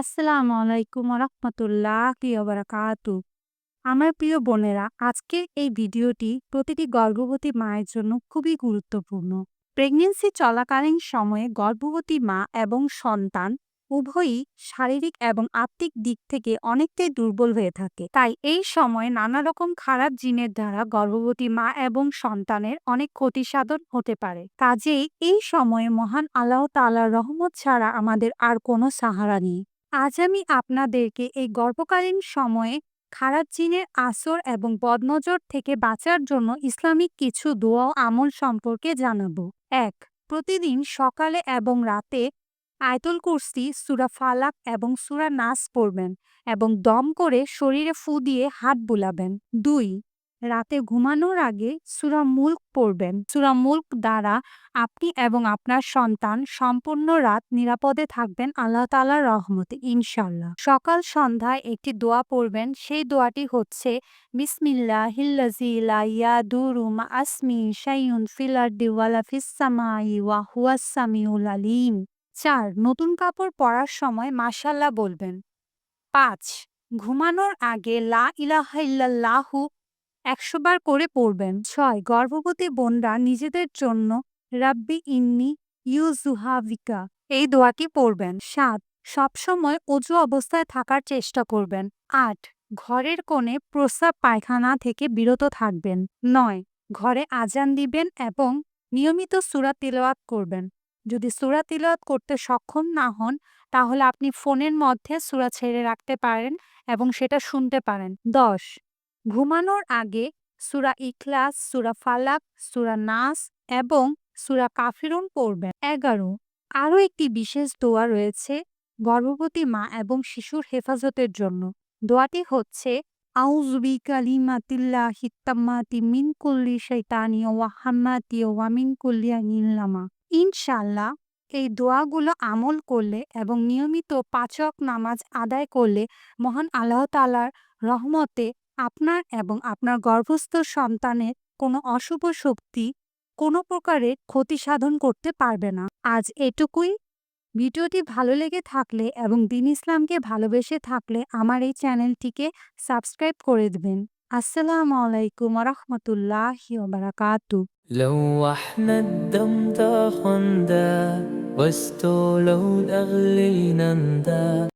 আসসালামু আলাইকুম রহমতুল্লাহি বারাকাতু আমার প্রিয় বোনেরা আজকের এই ভিডিওটি প্রতিটি গর্ভবতী মায়ের জন্য খুবই গুরুত্বপূর্ণ। প্রেগনেন্সি চলাকালীন সময়ে গর্ভবতী মা এবং সন্তান উভয়ই শারীরিক এবং আত্মিক দিক থেকে অনেকটাই দুর্বল হয়ে থাকে। তাই এই সময়ে নানা রকম খারাপ জিনের দ্বারা গর্ভবতী মা এবং সন্তানের অনেক ক্ষতি সাধন হতে পারে। কাজেই এই সময়ে মহান আল্লাহ তাআলার রহমত ছাড়া আমাদের আর কোনো সাহারা নেই। আজ আমি আপনাদেরকে এই গর্ভকালীন সময়ে খারাপ জিনের আসর এবং বদনজর থেকে বাঁচার জন্য ইসলামিক কিছু দোয়া আমল সম্পর্কে জানাব। এক, প্রতিদিন সকালে এবং রাতে আয়তুল কুরসি, সুরা ফালাক এবং সুরা নাস পড়বেন এবং দম করে শরীরে ফু দিয়ে হাত বুলাবেন। দুই রাতে ঘুমানোর আগে সুরা মুল্ক পড়বেন। সুরা মুল্ক দ্বারা আপনি এবং আপনার সন্তান সম্পূর্ণ রাত নিরাপদে থাকবেন আল্লাহ তালার রহমতে ইনশাল্লাহ সকাল সন্ধ্যায় একটি দোয়া পড়বেন, সেই দোয়াটি হচ্ছে বিসমিল্লা হিল্লাজি লা ইয়াদুরু মা আসমি শাইউন ফিল আরদি ওয়ালা ফিস সামাই ওয়া হুয়াস সামিউল আলিম। চার, নতুন কাপড় পরার সময় মাশাল্লাহ বলবেন। পাঁচ, ঘুমানোর আগে লা ইলাহা ইল্লাল্লাহু একশো বার করে পড়বেন। ছয়, গর্ভবতী বোনরা নিজেদের জন্য রাব্বি ইন্নি ইউজুহাভিকা এই দোয়াটি পড়বেন। সাত, সবসময় অজু অবস্থায় থাকার চেষ্টা করবেন। আট, ঘরের কোণে প্রস্রাব পায়খানা থেকে বিরত থাকবেন। নয়, ঘরে আজান দিবেন এবং নিয়মিত সুরা তিলওয়াত করবেন। যদি সুরা তিলওয়াত করতে সক্ষম না হন, তাহলে আপনি ফোনের মধ্যে সুরা ছেড়ে রাখতে পারেন এবং সেটা শুনতে পারেন। দশ ঘুমানোর আগে সুরা ইখলাস, সুরা ফালাক, সুরা নাস এবং সুরা কাফিরুন পড়বেন। এগারো, আরও একটি বিশেষ দোয়া রয়েছে গর্ভবতী মা এবং শিশুর হেফাজতের জন্য। দোয়াটি হচ্ছে আউজবি কালিমাতিল্লা হিত্তাম্মাতি মিন শৈতানি ওয়াহাম্মাতি ওয়ামিন কুল্লিয়া নিল্লামা ইনশাল্লাহ এই দোয়াগুলো আমল করলে এবং নিয়মিত পাচক নামাজ আদায় করলে মহান আল্লাহ তালার রহমতে আপনার এবং আপনার গর্ভস্থ সন্তানের কোনো অশুভ শক্তি কোনো প্রকারের ক্ষতি সাধন করতে পারবে না আজ এটুকুই ভিডিওটি ভালো লেগে থাকলে এবং দিন ইসলামকে ভালোবেসে থাকলে আমার এই চ্যানেলটিকে সাবস্ক্রাইব করে দেবেন আসসালামু আলাইকুম রহমতুল্লাহ বারাকাতু لو احنا الدم تاخن دا واستولوا اغلينا دا